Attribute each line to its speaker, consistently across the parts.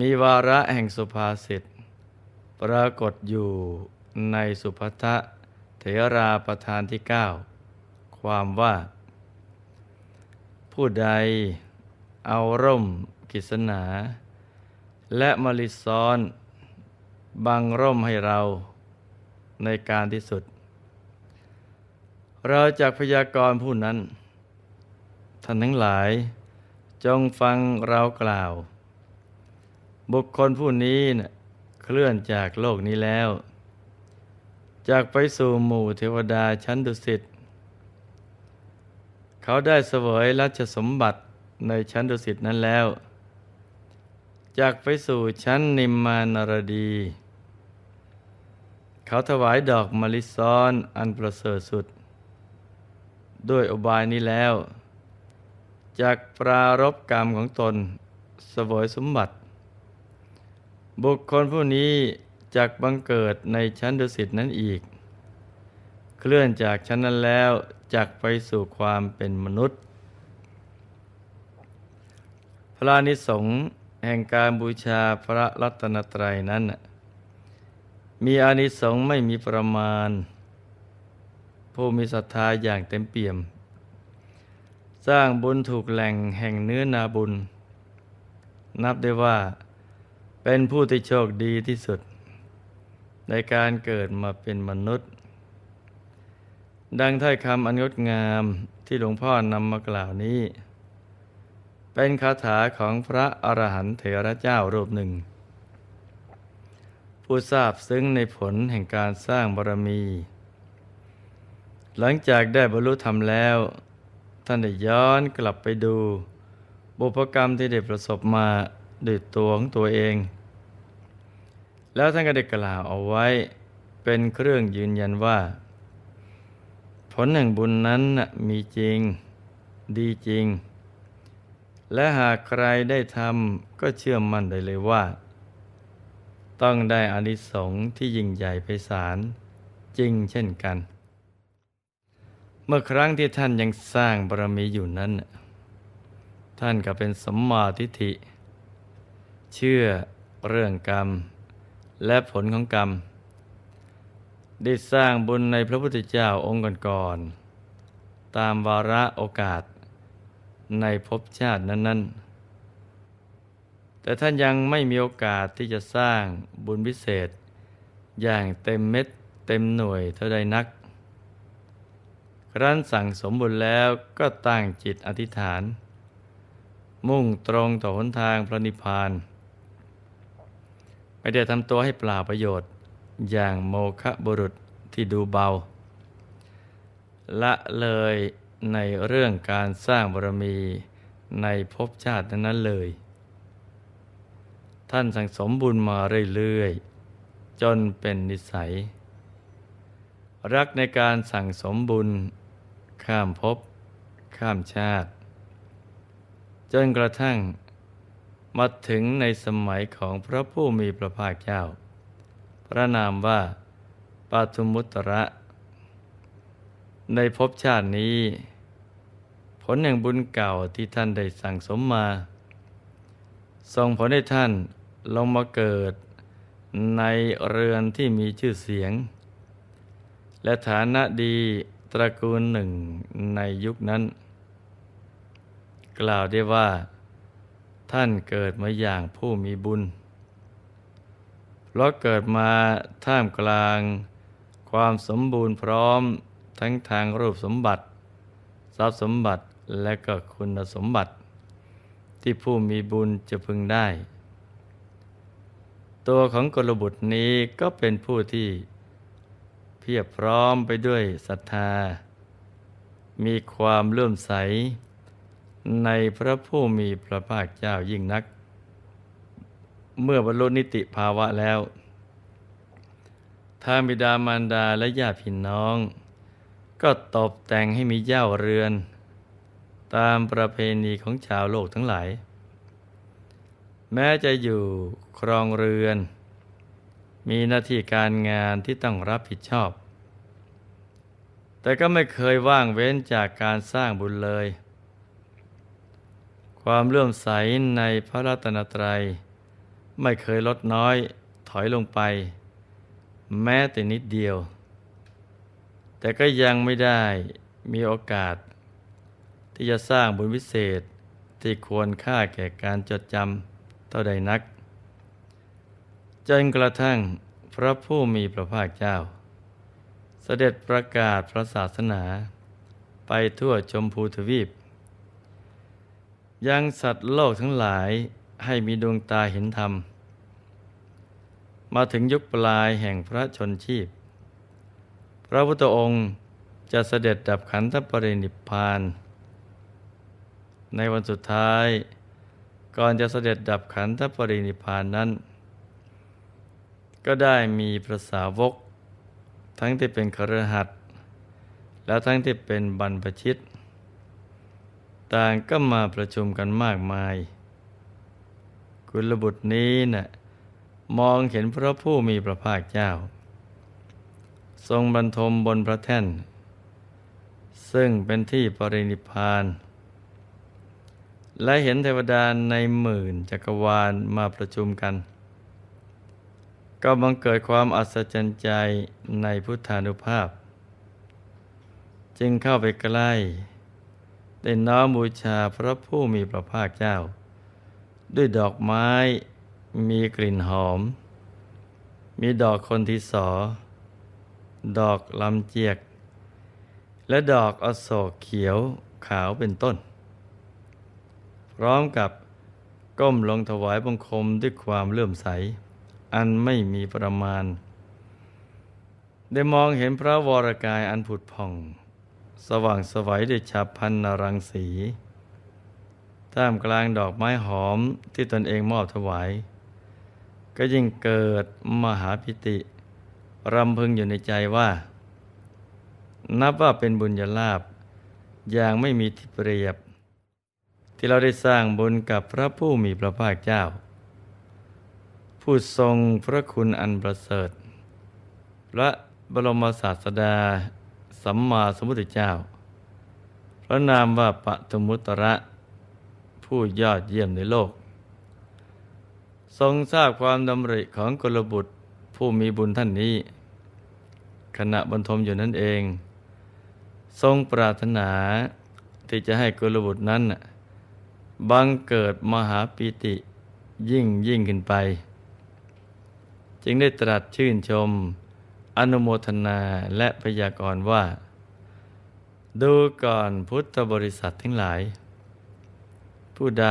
Speaker 1: มีวาระแห่งสุภาษิตปรากฏอยู่ในสุภัทะเถราประธานที่ 9 ความว่า ผู้ใดเอาร่มกิษณาและมลิซ้อน บังร่มให้เราในการที่สุด เราจากพยากรณ์ผู้นั้น ท่านทั้งหลายจงฟังเรากล่าว บุคคลผู้นี้นะเคลื่อนจากโลกนี้แล้ว จากไปสู่หมู่เทวดาชั้นดุสิตเขาได้เสวยรัชสมบัติในชั้นดุสิตนั้นแล้ว จากไปสู่ชั้นนิมมานรดี เขาถวายดอกมะลิซ้อนอันประเสริฐสุด ด้วยอบายนี้แล้ว จากปรารบกรรมของตนเสวยสมบัติ บุคคลผู้นี้จากบังเกิดในชั้นดุสิตนั้นอีก เคลื่อนจากชั้นนั้นแล้วจากไปสู่ความเป็นมนุษย์ พระนิสงส์แห่งการบูชาพระรัตนตรัยนั้น มีอานิสงส์ไม่มีประมาณ ผู้มีศรัทธาอย่างเต็มเปี่ยม สร้างบุญถูกแหล่งแห่งเนื้อนาบุญ นับได้ว่า เป็นผู้ที่โชคดีที่สุด ในการเกิดมาเป็นมนุษย์ ดังถ้อยคำอันงดงามที่หลวงพ่อนำมากล่าวนี้ เป็นคาถาของพระอรหันต์เถระเจ้ารูปหนึ่ง ผู้ทราบซึ้งในผลแห่งการสร้างบารมี หลังจากได้บรรลุธรรมแล้ว ท่านได้ย้อนกลับไปดู บุพกรรมที่ได้ประสบมา ด้วยตัวของตัวเอง แล้วท่านก็ได้กล่าวเอาไว้เป็นเครื่องยืนยันว่า ผลแห่งบุญนั้นมีจริง ดีจริง และหากใครได้ทำก็เชื่อมั่นได้เลยว่า ต้องได้อานิสงส์ที่ยิ่งใหญ่ไพศาลจริงเช่นกัน เมื่อครั้งที่ท่านยังสร้างบารมีอยู่นั้น ท่านก็เป็นสมมาทิฏฐิ เชื่อเรื่องกรรม และผลของกรรม ได้สร้างบุญในพระพุทธเจ้าองค์ก่อนๆตามวาระโอกาสในภพชาตินั้น ๆ แต่ท่านยังไม่มีโอกาสที่จะสร้างบุญพิเศษ อย่างเต็มเม็ดเต็มหน่วยเท่าใดนัก ครั้นสั่งสมบุญแล้วก็ตั้งจิตอธิษฐาน มุ่งตรงต่อหนทางพระนิพพาน ไม่ได้ทำตัวให้เปล่าประโยชน์ อย่างโมคะบุรุษที่ดูเบา ละเลยในเรื่องการสร้างบารมีในภพชาตินั้นเลย ท่านสั่งสมบุญมาเรื่อยๆ จนเป็นนิสัย รักในการสั่งสมบุญ ข้ามภพข้ามชาติ จนกระทั่ง มาถึงในสมัยของพระผู้มีพระภาคเจ้า พระนามว่าปาทุมุตระ ในภพชาตินี้ ผลแห่งบุญเก่าที่ท่านได้สั่งสมมา ส่งผลให้ท่านลงมาเกิดในเรือนที่มีชื่อเสียง และฐานะดีตระกูลหนึ่งในยุคนั้น กล่าวได้ว่า ท่านเกิดมาอย่างผู้มีบุญ เพราะเกิดมาท่ามกลาง ความสมบูรณ์พร้อมทั้งทางรูปสมบัติ ทรัพย์สมบัติและก็คุณสมบัติ ที่ผู้มีบุญจะพึงได้ ตัวของกลบุตรนี้ก็เป็นผู้ที่เพียบพร้อมไปด้วยศรัทธา มีความเลื่อมใส ในพระผู้มีพระภาคเจ้ายิ่งนัก เมื่อบรรลุนิติภาวะแล้วทางบิดามารดาและญาติพี่น้อง ก็ตกแต่งให้มีเย้าเรือน ตามประเพณีของชาวโลกทั้งหลาย แม้จะอยู่ครองเรือน มีหน้าที่การงานที่ต้องรับผิดชอบ แต่ก็ไม่เคยว่างเว้นจากการสร้างบุญเลย ความเลื่อมใสในพระรัตนตรัย ไม่เคยลดน้อยถอยลงไป แม้แต่นิดเดียว แต่ก็ยังไม่ได้มีโอกาส ที่จะสร้างบุญวิเศษที่ควรค่าแก่การจดจำเท่าใดนัก จนกระทั่งพระผู้มีพระภาคเจ้า เสด็จประกาศพระศาสนาไปทั่วชมพูทวีป ยังสัตว์โลกทั้งหลายให้มีดวงตาเห็นธรรม มาถึงยุคปลายแห่งพระชนชีพ พระพุทธองค์จะเสด็จดับขันธปรินิพพาน ในวันสุดท้าย ก่อนจะเสด็จดับขันธปรินิพพานนั้น ก็ได้มีพระสาวก ทั้งที่เป็นครหัส และทั้งที่เป็นบรรพชิต ต่างก็มาประชุมกันมากมาย กุลบุตรนี้นะ่ะมองเห็นพระผู้มีพระภาคเจ้า ทรงบรรทมบนพระแท่น ซึ่งเป็นที่ปรินิพพานและเห็นเทวดาในหมื่นจักรวาลมาประชุมกัน ก็บังเกิดความอัศจรรย์ใจในพุทธานุภาพ จึงเข้าไปใกล้ ได้น้อมบูชาพระผู้มีพระภาคเจ้า ด้วยดอกไม้มีกลิ่นหอม มีดอกคนที่สอ ดอกลำเจียก และดอกอโศกเขียวขาวเป็นต้น พร้อมกับก้มลงถวายบังคมด้วยความเลื่อมใส อันไม่มีประมาณ ได้มองเห็นพระวรกายอันผุดผ่อง สว่างสวัยด้วยฉับพันนรังสีท่ามกลางดอกไม้หอมที่ตนเองมอบถวาย ก็ยิ่งเกิดมหาพิติรำพึงอยู่ในใจว่า นับว่าเป็นบุญญาลาภอย่างไม่มีที่เปรียบ ที่เราได้สร้างบุญกับพระผู้มีพระภาคเจ้า ผู้ทรงพระคุณอันประเสริฐ พระบรมศาสดา สัมมาสัมพุทธเจ้า พระนามว่าปะทุมุตระ ผู้ยอดเยี่ยมในโลก ทรงทราบความดำริของกุลบุตรผู้มีบุญท่านนี้ ขณะบรรทมอยู่นั่นเอง ทรงปรารถนาที่จะให้กุลบุตรนั้นบังเกิดมหาปีติยิ่งยิ่งขึ้นไป จึงได้ตรัสชื่นชม อนุโมทนาและพยากรณ์ว่า ดูก่อนพุทธบริษัททั้งหลาย ผู้ใด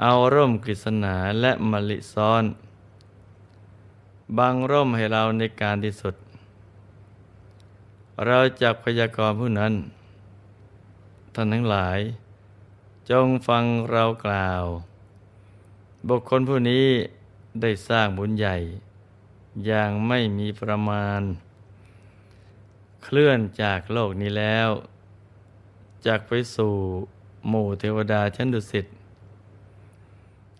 Speaker 1: เอาร่มกฤษณาและมลิซ้อน บังร่มให้เราในการที่สุด เราจักพยากรณ์ผู้นั้นท่านทั้งหลาย จงฟังเรากล่าว บุคคลผู้นี้ได้สร้างบุญใหญ่ อย่างไม่มีประมาณ เคลื่อนจากโลกนี้แล้วจากไปสู่หมู่เทวดาชั้นดุสิต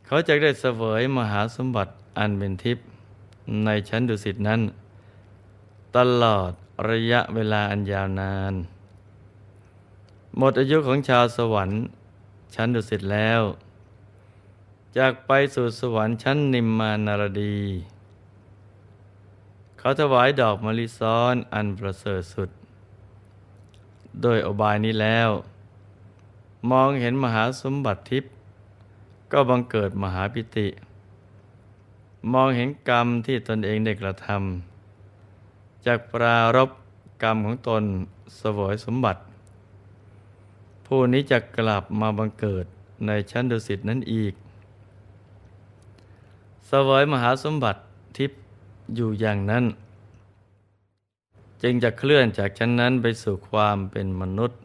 Speaker 1: เขาจะได้เสวยมหาสมบัติอันเป็นทิพย์ในชั้นดุสิตนั้น ตลอดระยะเวลาอันยาวนาน หมดอายุของชาวสวรรค์ ชั้นดุสิตแล้ว จากไปสู่สวรรค์ชั้นนิมมานารดี เขาถวายดอกมะลิซ้อนอันประเสริฐสุด โดยอบายนี้แล้ว มองเห็นมหาสมบัติทิพย์ก็บังเกิดมหาปิติ มองเห็นกรรมที่ตนเองได้กระทำจากปรารบกรรมของตนสวยสมบัติ ผู้นี้จะกลับมาบังเกิดในชั้นดุสิตนั้นอีกสวยมหาสมบัติ อยู่อย่างนั้น จึงจะเคลื่อนจากชั้นนั้นไปสู่ความเป็นมนุษย์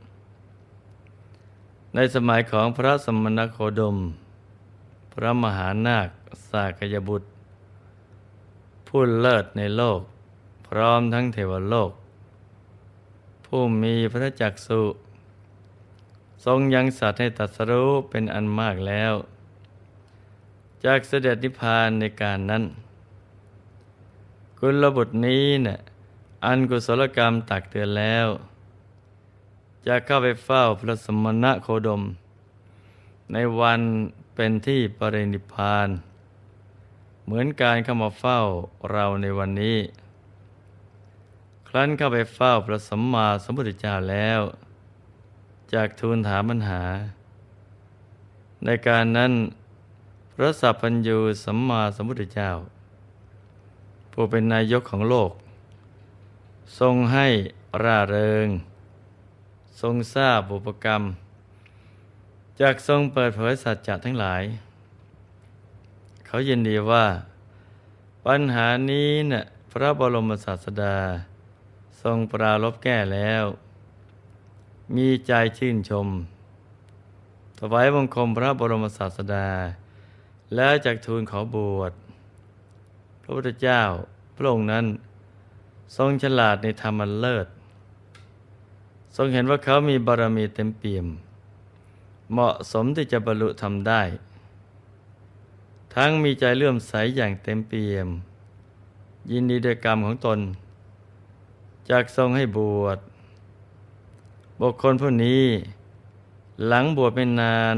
Speaker 1: ในสมัยของพระสมณโคดม พระมหานาคสากยบุตร ผู้เลิศในโลก พร้อมทั้งเทวโลก ผู้มีพระจักสุทรงยังสัตว์ให้ตรัสรู้เป็นอันมากแล้ว จากเสด็จนิพพานในการนั้น กุลบุตรนี้เนะ่ยอันกุศลกรรมตักเตือนแล้ว จะเข้าไปเฝ้าพระสมณะโคดม ในวันเป็นที่ปรินิพพาน เหมือนการเข้ามาเฝ้าเราในวันนี้ ครั้นเข้าไปเฝ้าพระสัมมาสัมพุทธเจ้าแล้ว จากทูลถามปัญหา ในการนั้นพระสัพพัญญูสัมมาสัมพุทธเจ้า ผู้เป็นนายกของโลก ทรงให้ร่าเริง ทรงทราบบุปกรรม จากทรงเปิดเผยสัจจะทั้งหลาย เขายินดีว่า ปัญหานี้เน่ะพระบรมศาสดา ทรงปราลบแก้แล้ว มีใจชื่นชมถวายบังคมพระบรมศาสดา แล้วจากทูลขอบวช ระพุทธเจ้าพระองค์นั้น ทรงฉลาดในธรรมเลิศ ทรงเห็นว่าเขามีบารมีเต็มเปี่ยม เหมาะสมที่จะบรรลุทำได้ ทั้งมีใจเลื่อมใสอย่างเต็มเปี่ยม ยินดีด้วยกรรมของตน จากทรงให้บวชบุคคลผู้นี้ หลังบวชไม่นาน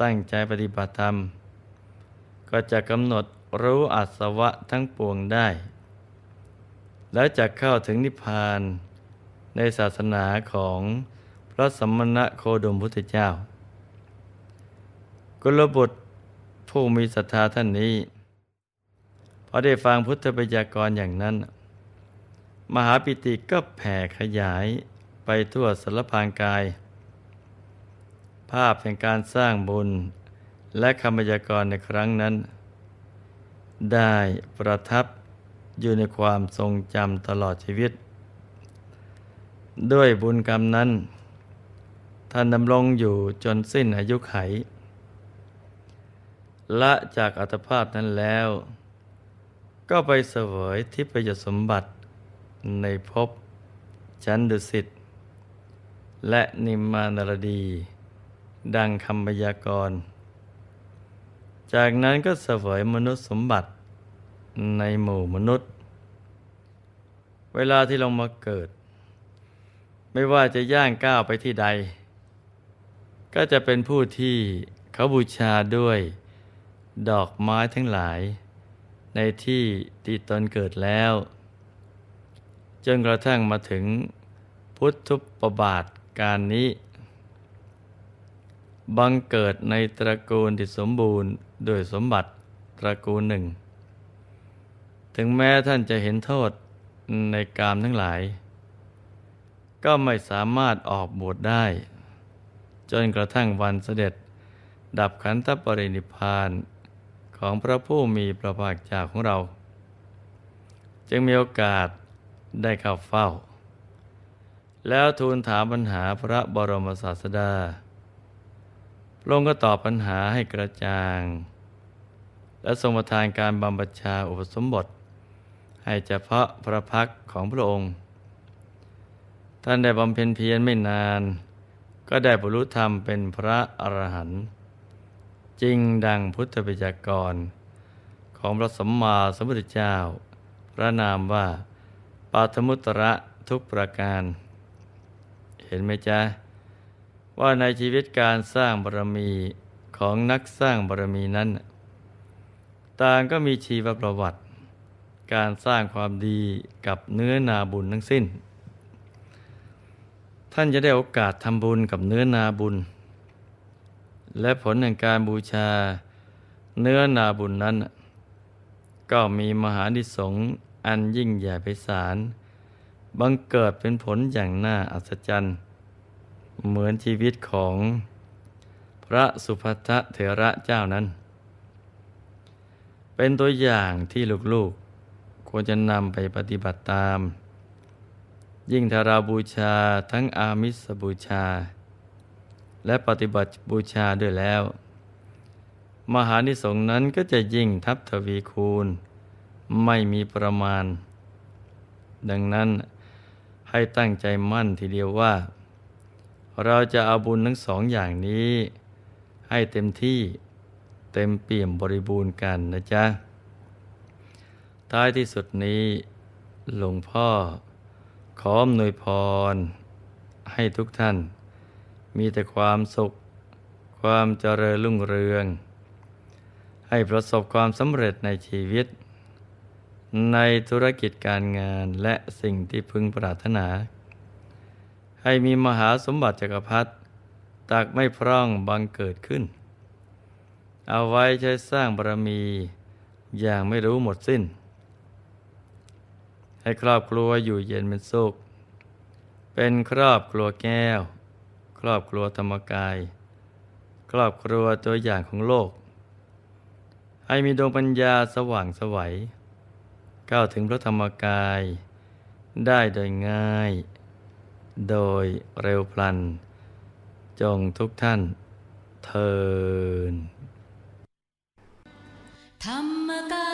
Speaker 1: ตั้งใจปฏิบัติธรรม ก็จะกำหนด รู้อัศวะทั้งปวงได้ แล้วจะเข้าถึงนิพพานในศาสนาของพระสมณะโคดมพุทธเจ้า กุลบุตรผู้มีศรัทธาท่านนี้พอได้ฟังพุทธบัญญักรอย่างนั้น มหาปิติก็แผ่ขยายไปทั่วสารพางกาย ภาพแห่งการสร้างบุญและคำบัญญักรในครั้งนั้น ได้ประทับอยู่ในความทรงจำตลอดชีวิต ด้วยบุญกรรมนั้น ท่านดำรงอยู่จนสิ้นอายุไข ละจากอัตภาพนั้นแล้ว ก็ไปเสวยทิพยสมบัติในภพชั้นดุสิตและนิมมานรดี ดังคำพยากรณ์ จากนั้นก็เสวยมนุษย์สมบัติในหมู่มนุษย์ เวลาที่ลงมาเกิด ไม่ว่าจะย่างก้าวไปที่ใด ก็จะเป็นผู้ที่เขาบูชาด้วย ดอกไม้ทั้งหลาย ในที่ที่ตนเกิดแล้วจนกระทั่งมาถึงพุทธุปบาทการนี้ บังเกิดในตระกูลที่สมบูรณ์ ด้วยสมบัติตระกูลหนึ่ง ถึงแม้ท่านจะเห็นโทษในกามทั้งหลาย ก็ไม่สามารถออกบวชได้ จนกระทั่งวันเสด็จดับขันธปรินิพานของพระผู้มีพระภาคเจ้าของเรา จึงมีโอกาสได้เข้าเฝ้า แล้วทูลถามปัญหาพระบรมศาสดาพระองค์ก็ตอบปัญหาให้กระจ่าง และทรงประทานการบำบัญชาอุปสมบท ให้เฉพาะพระพักของพระองค์ ท่านได้บำเพ็ญเพียรไม่นาน ก็ได้บรรลุธรรมเป็นพระอรหันต์จริงดังพุทธปิจกร ของพระสัมมาสัมพุทธเจ้า พระนามว่าปาทมุตระทุกประการ เห็นไหมจ๊ะ ว่าในชีวิตการสร้างบารมีของนักสร้างบารมีนั้น ต่างก็มีชีวประวัติ การสร้างความดีกับเนื้อนาบุญทั้งสิ้น ท่านจะได้โอกาสทำบุญกับเนื้อนาบุญ และผลแห่งการบูชาเนื้อนาบุญนั้น ก็มีมหานิสงอันยิ่งใหญ่ไพศาลบังเกิดเป็นผลอย่างน่าอัศจรรย์ เหมือนชีวิตของพระสุภัทเถระเจ้านั้น เป็นตัวอย่างที่ลูกๆ ควรจะนำไปปฏิบัติตาม ยิ่งถ้าเราบูชาทั้งอามิสบูชา และปฏิบัติบูชาด้วยแล้ว มหานิสงนั้นก็จะยิ่งทับทวีคูณ ไม่มีประมาณ ดังนั้นให้ตั้งใจมั่นทีเดียวว่า เราจะเอาบุญทั้งสองอย่างนี้ ให้เต็มที่ เต็มเปี่ยมบริบูรณ์กันนะจ๊ะ ท้ายที่สุดนี้หลวงพ่อ ขออำนวยพร ให้ทุกท่าน มีแต่ความสุข ความเจริญรุ่งเรืองให้ให้ประสบความสำเร็จในชีวิต ในธุรกิจการงานและสิ่งที่พึงปรารถนา ให้มีมหาสมบัติจักรพรรดิตักไม่พร่องบังเกิดขึ้น เอาไว้ใช้สร้างบารมีอย่างไม่รู้หมดสิ้น ให้ครอบครัวอยู่เย็นเป็นสุข เป็นครอบครัวแก้ว ครอบครัวธรรมกาย ครอบครัวตัวอย่างของโลก ให้มีดวงปัญญาสว่างสวัยก้าวถึงพระธรรมกาย ได้โดยง่าย โดยเร็วพลัน จงทุกท่านเทิน
Speaker 2: ธรรมกา